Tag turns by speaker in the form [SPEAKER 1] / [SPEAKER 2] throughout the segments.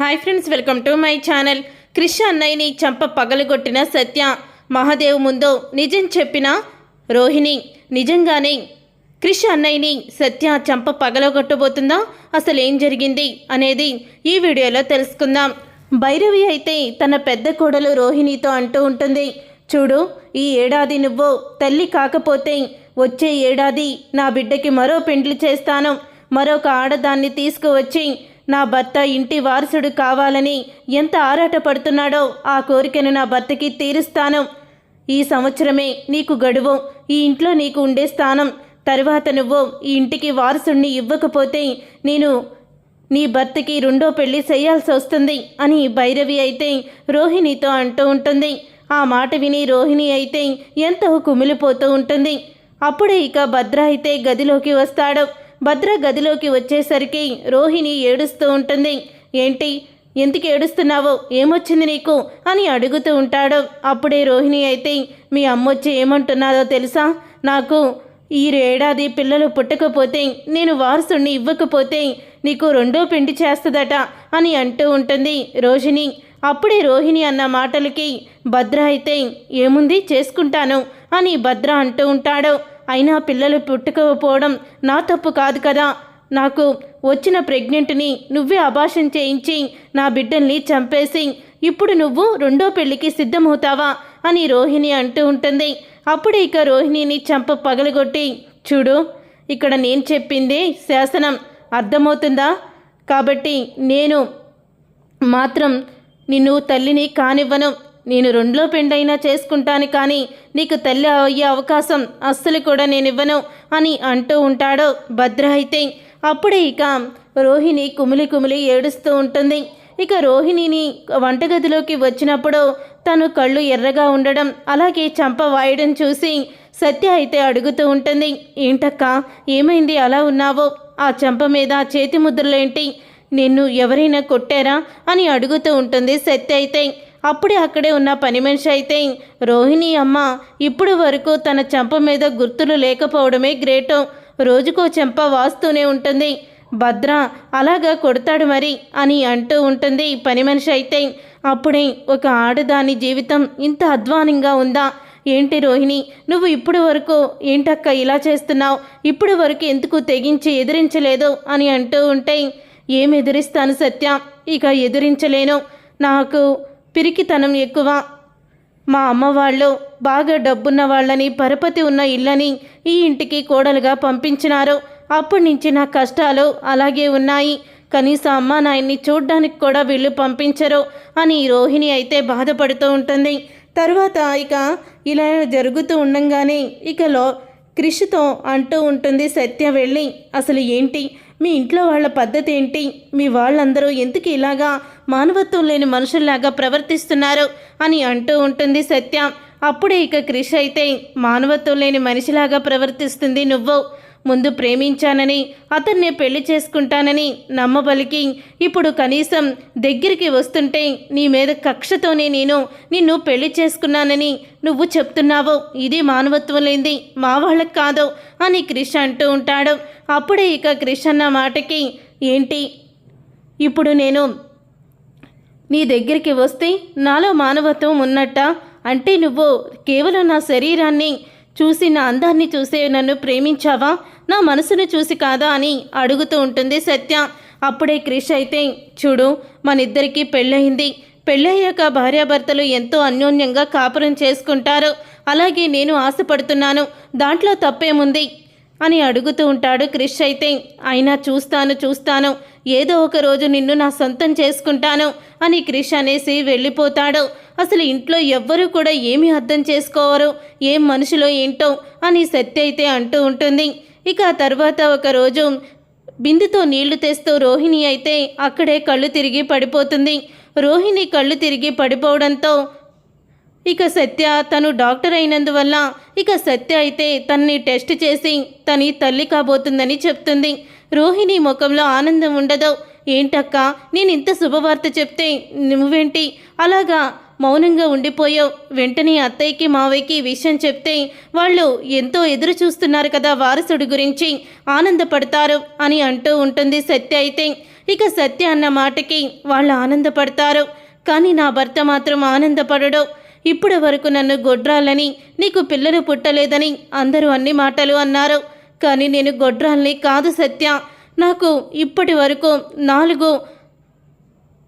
[SPEAKER 1] Hi friends welcome to my channel. Krish అన్నయ్యని చంప పగలగొట్టిన సత్య మహాదేవ్ ముందు నిజం చెప్పిన రోహిణి నిజంగానే క్రిష్ అన్నయ్యని సత్య చంప పగలగొట్టబోతుందా? అసలు ఏం జరిగింది అనేది ఈ వీడియోలో తెలుసుకుందాం. భైరవి అయితే తన పెద్ద కోడలు రోహిణితో అంటూ ఉంటుంది. చూడు ఈ ఏడాది నువ్వు తల్లి కాకపోతే వచ్చే ఏడాది నా బిడ్డకి మరో పెండ్లి చేస్తాను. మరొక ఆడదాన్ని తీసుకువచ్చి నా భర్త ఇంటి వారసుడు కావాలని ఎంత ఆరాటపడుతున్నాడో ఆ కోరికను నా భర్తకి తీరుస్తాను. ఈ సంవత్సరమే నీకు గడువు. ఈ ఇంట్లో నీకు ఉండే స్థానం. తరువాత నువ్వు ఈ ఇంటికి వారసుణ్ణి ఇవ్వకపోతే నేను నీ భర్తకి రెండో పెళ్ళి చేయాల్సి వస్తుంది అని భైరవి అయితే రోహిణితో అంటూ ఉంటుంది. ఆ మాట విని రోహిణి అయితే ఎంతో కుమిలిపోతూ ఉంటుంది. అప్పుడే ఇక భద్ర అయితే గదిలోకి వస్తాడు. భద్ర గదిలోకి వచ్చేసరికి రోహిణి ఏడుస్తూ ఉంటుంది. ఏంటి? ఎందుకు ఏడుస్తున్నావో? ఏమొచ్చింది నీకు? అని అడుగుతూ ఉంటాడు. అప్పుడే రోహిణి అయితే మీ అమ్మొచ్చి ఏమంటున్నాదో తెలుసా? నాకు ఈ ఏడాది పిల్లలు పుట్టకపోతే నేను వారసుణ్ణి ఇవ్వకపోతే నీకు రెండో పెండి చేస్తుందట అని అంటూ ఉంటుంది రోహిణి. అప్పుడే రోహిణి అన్న మాటలకి భద్ర అయితే ఏముంది? చేసుకుంటాను అని భద్ర అంటూ ఉంటాడు. అయినా పిల్లలు పుట్టకపోవడం నా తప్పు కాదు కదా. నాకు వచ్చిన ప్రెగ్నెంట్ని నువ్వే అభాషణ చేయించి నా బిడ్డల్ని చంపేసి ఇప్పుడు నువ్వు రెండో పెళ్ళికి సిద్ధమవుతావా అని రోహిణి అంటూ ఉంటుంది. అప్పుడు ఇక రోహిణిని చంప పగలగొట్టి చూడు ఇక్కడ నేను చెప్పింది శాసనం అర్థమవుతుందా? కాబట్టి నేను మాత్రం నిన్ను తల్లిని కానివ్వను. నేను రెండో పెండైనా చేసుకుంటాను కానీ నీకు తల్లి అయ్యే అవకాశం అస్సలు కూడా నేను ఇవ్వను అని అంటూ ఉంటాడు భద్ర అయితే. అప్పుడే ఇక రోహిణి కుమిలి కుమిలి ఏడుస్తూ ఉంటుంది. ఇక రోహిణిని వంటగదిలోకి వచ్చినప్పుడు తను కళ్ళు ఎర్రగా ఉండడం అలాగే చంప వాయడం చూసి సత్య అయితే అడుగుతూ ఉంటుంది. ఏంటక్క ఏమైంది? అలా ఉన్నావో? ఆ చంప మీద చేతి ముద్రలేంటి? నిన్ను ఎవరైనా కొట్టారా? అని అడుగుతూ ఉంటుంది సత్య అయితే. అప్పుడే అక్కడే ఉన్న పని మనిషి అయితే రోహిణి అమ్మ ఇప్పుడు వరకు తన చెంప మీద గుర్తులు లేకపోవడమే గ్రేట్. రోజుకో చెంప వాస్తూనే ఉంటుంది. భద్ర అలాగా కొడతాడు మరి అని అంటూ ఉంటుంది పని మనిషి అయితే. అప్పుడే ఒక ఆడదాని జీవితం ఇంత అధ్వానంగా ఉందా? ఏంటి రోహిణి నువ్వు ఇప్పుడు వరకు ఏంటక్క ఇలా చేస్తున్నావు? ఇప్పుడు వరకు ఎందుకు తెగించి ఎదిరించలేదు అని అంటూ ఉంటే ఏం ఎదిరిస్తాను సత్య? ఇక ఎదిరించలేను. నాకు పిరికితనం ఎక్కువ. మా అమ్మ వాళ్ళు బాగా డబ్బున్న వాళ్ళని పరపతి ఉన్న ఇళ్ళని ఈ ఇంటికి కోడలుగా పంపించినారు. అప్పటి నుంచి నా కష్టాలు అలాగే ఉన్నాయి. కనీసం అమ్మ నాయన్ని చూడ్డానికి కూడా వీళ్ళు పంపించరు అని రోహిణి అయితే బాధపడుతూ ఉంటుంది. తర్వాత ఇక ఇలా జరుగుతూ ఉండంగానే ఇకలో క్రిష్తో అంటూ ఉంటుంది సత్య వెళ్ళి అసలు ఏంటి? మీ ఇంట్లో వాళ్ళ పద్ధతి ఏంటి? మీ వాళ్ళందరూ ఎందుకు ఇలాగా మానవత్వం లేని మనుషుల్లాగా ప్రవర్తిస్తున్నారు? అని అంటూ ఉంటుంది సత్య. అప్పుడే ఇక క్రిష్ అయితే మానవత్వం లేని మనిషిలాగా ప్రవర్తిస్తుంది నువ్వు. ముందు ప్రేమించానని అతన్నే పెళ్ళి చేసుకుంటానని నమ్మబలికి ఇప్పుడు కనీసం దగ్గరికి వస్తుంటే నీ మీద కక్షతోనే నేను నిన్ను పెళ్ళి చేసుకున్నానని నువ్వు చెప్తున్నావు. ఇది మానవత్వం లేని మా వాళ్ళకి కాదు అని క్రిష్ అంటూ ఉంటాడు. అప్పుడే ఇక క్రిష్ అన్న మాటకి ఏంటి? ఇప్పుడు నేను నీ దగ్గరికి వస్తే నాలో మానవత్వం ఉన్నట్ట? అంటే నువ్వు కేవలం నా శరీరాన్ని చూసి నా అందాన్ని చూసే నన్ను ప్రేమించావా? నా మనసును చూసి కాదా అని అడుగుతూ ఉంటుంది సత్య. అప్పుడే క్రిష్ అయితే చూడు మనిద్దరికీ పెళ్ళయింది. పెళ్ళయ్యాక భార్యాభర్తలు ఎంతో అన్యోన్యంగా కాపురం చేసుకుంటారు. అలాగే నేను ఆశపడుతున్నాను. దాంట్లో తప్పేముంది? అని అడుగుతూ ఉంటాడు క్రిష్ అయితే. అయినా చూస్తాను చూస్తాను. ఏదో ఒక రోజు నిన్ను నా సొంతం చేసుకుంటాను అని క్రిష్ అనేసి వెళ్ళిపోతాడు. అసలు ఇంట్లో ఎవ్వరూ కూడా ఏమీ అర్థం చేసుకోవరు ఏం మనుషులో ఏంటో అని సత్య అయితే అంటూ ఉంటుంది. ఇక తర్వాత ఒకరోజు బిందుతో నీళ్ళు తెస్తూ రోహిణి అయితే అక్కడే కళ్ళు తిరిగి పడిపోతుంది. రోహిణి కళ్ళు తిరిగి పడిపోవడంతో ఇక సత్య తను డాక్టర్ అయినందువల్ల ఇక సత్య అయితే తన్ని టెస్ట్ చేసి తని తల్లి కాబోతుందని చెప్తుంది. రోహిణి ముఖంలో ఆనందం ఉండదు. ఏంటక్క నేను ఇంత శుభవార్త చెప్తే నువ్వేంటి? అలాగా మౌనంగా ఉండిపోయావు. వెంటనే అత్తయ్యకి మావయ్యకి విషయం చెప్తే వాళ్ళు ఎంతో ఎదురు చూస్తున్నారు కదా వారసుడి గురించి. ఆనందపడతారు అని అంటూ ఉంటుంది సత్య అయితే. ఇక సత్య అన్న మాటకి వాళ్ళు ఆనందపడతారు. కానీ నా భర్త మాత్రం ఆనందపడడు. ఇప్పటి వరకు నన్ను గొడ్రాలని నీకు పిల్లలు పుట్టలేదని అందరూ అన్ని మాటలు అన్నారు. కానీ నేను గొడ్రాల్ని కాదు సత్య. నాకు ఇప్పటి వరకు నాలుగు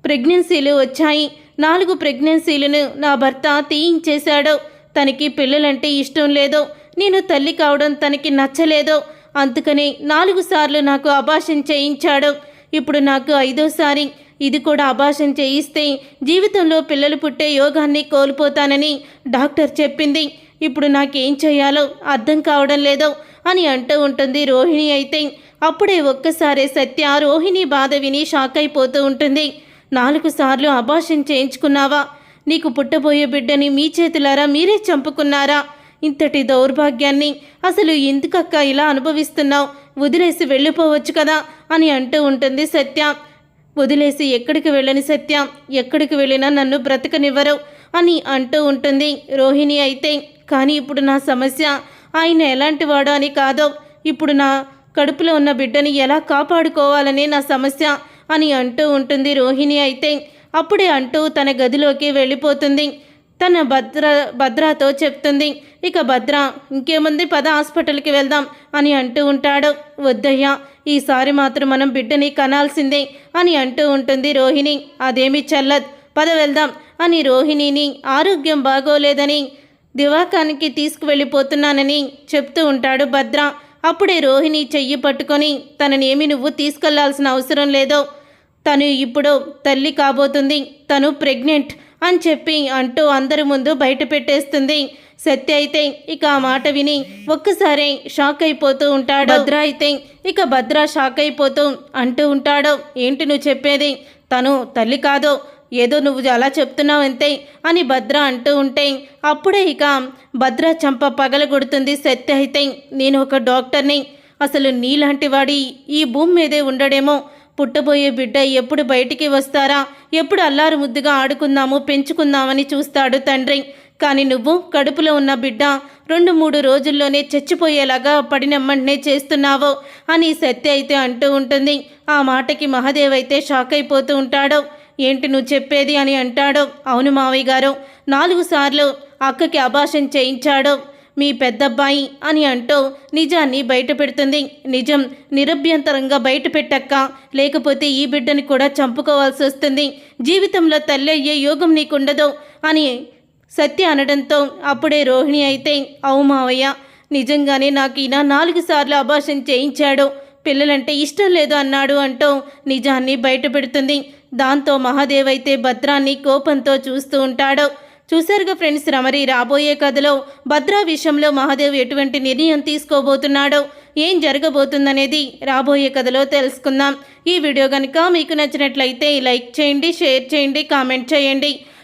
[SPEAKER 1] ప్రెగ్నెన్సీలు వచ్చాయి. నాలుగు ప్రెగ్నెన్సీలను నా భర్త తీయించేశాడు. తనకి పిల్లలంటే ఇష్టం లేదు. నేను తల్లి కావడం తనకి నచ్చలేదు. అందుకని నాలుగు సార్లు నాకు అభాషణ చేయించాడు. ఇప్పుడు నాకు ఐదోసారి. ఇది కూడా అభాషణ చేయిస్తే జీవితంలో పిల్లలు పుట్టే యోగాన్ని కోల్పోతానని డాక్టర్ చెప్పింది. ఇప్పుడు నాకేం చేయాలో అర్థం కావడం లేదు అని అంటూ ఉంటుంది రోహిణి అయితే. అప్పుడే ఒక్కసారే సత్య రోహిణి బాధ విని షాక్ అయిపోతూ ఉంటుంది. నాలుగు సార్లు అభాషణ చేయించుకున్నావా? నీకు పుట్టబోయే బిడ్డని మీ చేతులారా మీరే చంపుకున్నారా? ఇంతటి దౌర్భాగ్యాన్ని అసలు ఎందుకక్క ఇలా అనుభవిస్తున్నావు? వదిలేసి వెళ్ళిపోవచ్చు కదా అని అంటూ ఉంటుంది సత్య. వదిలేసి ఎక్కడికి వెళ్ళని సత్య? ఎక్కడికి వెళ్ళినా నన్ను బ్రతకనివ్వరు అని అంటూ ఉంటుంది రోహిణి అయితే. కానీ ఇప్పుడు నా సమస్య ఆయన ఎలాంటి వాడో అని కాదో. ఇప్పుడు నా కడుపులో ఉన్న బిడ్డని ఎలా కాపాడుకోవాలనే నా సమస్య అని అంటూ ఉంటుంది రోహిణి అయితే. అప్పుడే అంటూ తన గదిలోకి వెళ్ళిపోతుంది. తన భద్ర భద్రతో చెప్తుంది ఇక భద్ర ఇంకేముంది? పద హాస్పిటల్కి వెళ్దాం అని అంటూ ఉంటాడు. వద్దయ్యా ఈసారి మాత్రం మనం బిడ్డని కనాల్సిందే అని అంటూ ఉంటుంది రోహిణి. అదేమి చల్లద్ పద వెళ్దాం అని రోహిణిని ఆరోగ్యం బాగోలేదని దివాకానికి తీసుకువెళ్ళిపోతున్నానని చెప్తూ ఉంటాడు భద్ర. అప్పుడే రోహిణి చెయ్యి పట్టుకొని తననేమి నువ్వు తీసుకెళ్ళాల్సిన అవసరం లేదో తను ఇప్పుడు తల్లి కాబోతుంది తను ప్రెగ్నెంట్ అని చెప్పి అంటూ అందరి ముందు బయట పెట్టేస్తుంది. సత్య అయితే ఇక ఆ మాట విని ఒక్కసారి షాక్ అయిపోతూ ఉంటాడు. భద్ర అయితే ఇక భద్ర షాక్ అయిపోతూ అంటూ ఉంటాడు. ఏంటి నువ్వు చెప్పేది? తను తల్లి కాదు ఏదో నువ్వు అలా చెప్తున్నావు అంతే అని భద్ర అంటూ ఉంటే అప్పుడే ఇక భద్ర చంప పగలగొడుతుంది సత్య అయితే నేను ఒక డాక్టర్ని. అసలు నీలాంటి వాడి ఈ భూమి మీదే ఉండడేమో. పుట్టబోయే బిడ్డ ఎప్పుడు బయటికి వస్తారా? ఎప్పుడు అల్లారు ముద్దుగా ఆడుకుందాము పెంచుకుందామని చూస్తాడు తండ్రి. కానీ నువ్వు కడుపులో ఉన్న బిడ్డ రెండు మూడు రోజుల్లోనే చచ్చిపోయేలాగా పడినమ్మంటనే చేస్తున్నావు అని సత్య అయితే అంటూ ఉంటుంది. ఆ మాటకి మహాదేవ్ అయితే షాక్ అయిపోతూ ఉంటాడు. ఏంటి నువ్వు చెప్పేది అని అంటాడు. అవును మావయ్య గారు నాలుగు సార్లు అక్కకి అభాషణ చేయించాడు. మీ పెద్దబ్బాయి అని అంటూ నిజాన్ని బయట పెడుతుంది. నిజం నిరభ్యంతరంగా బయట పెట్టక్క. లేకపోతే ఈ బిడ్డని కూడా చంపుకోవాల్సి వస్తుంది. జీవితంలో తల్లయ్యే యోగం నీకుండదు అని సత్య అనడంతో అప్పుడే రోహిణి అయితే అవు మావయ్య నిజంగానే నాకు ఈయన నాలుగు సార్లు అభాషణ చేయించాడు. పిల్లలంటే ఇష్టం లేదు అన్నాడు అంటూ నిజాన్ని బయటపెడుతుంది దాంతో మహాదేవ్ అయితే భద్రాన్ని కోపంతో చూస్తూ ఉంటాడు. చూశారుగా ఫ్రెండ్స్ రమరి రాబోయే కథలో భద్రా విషయంలో మహాదేవ్ ఎటువంటి నిర్ణయం తీసుకోబోతున్నాడో ఏం జరగబోతుందనేది రాబోయే కథలో తెలుసుకుందాం. ఈ వీడియో కనుక మీకు నచ్చినట్లయితే లైక్ చేయండి షేర్ చేయండి కామెంట్ చేయండి.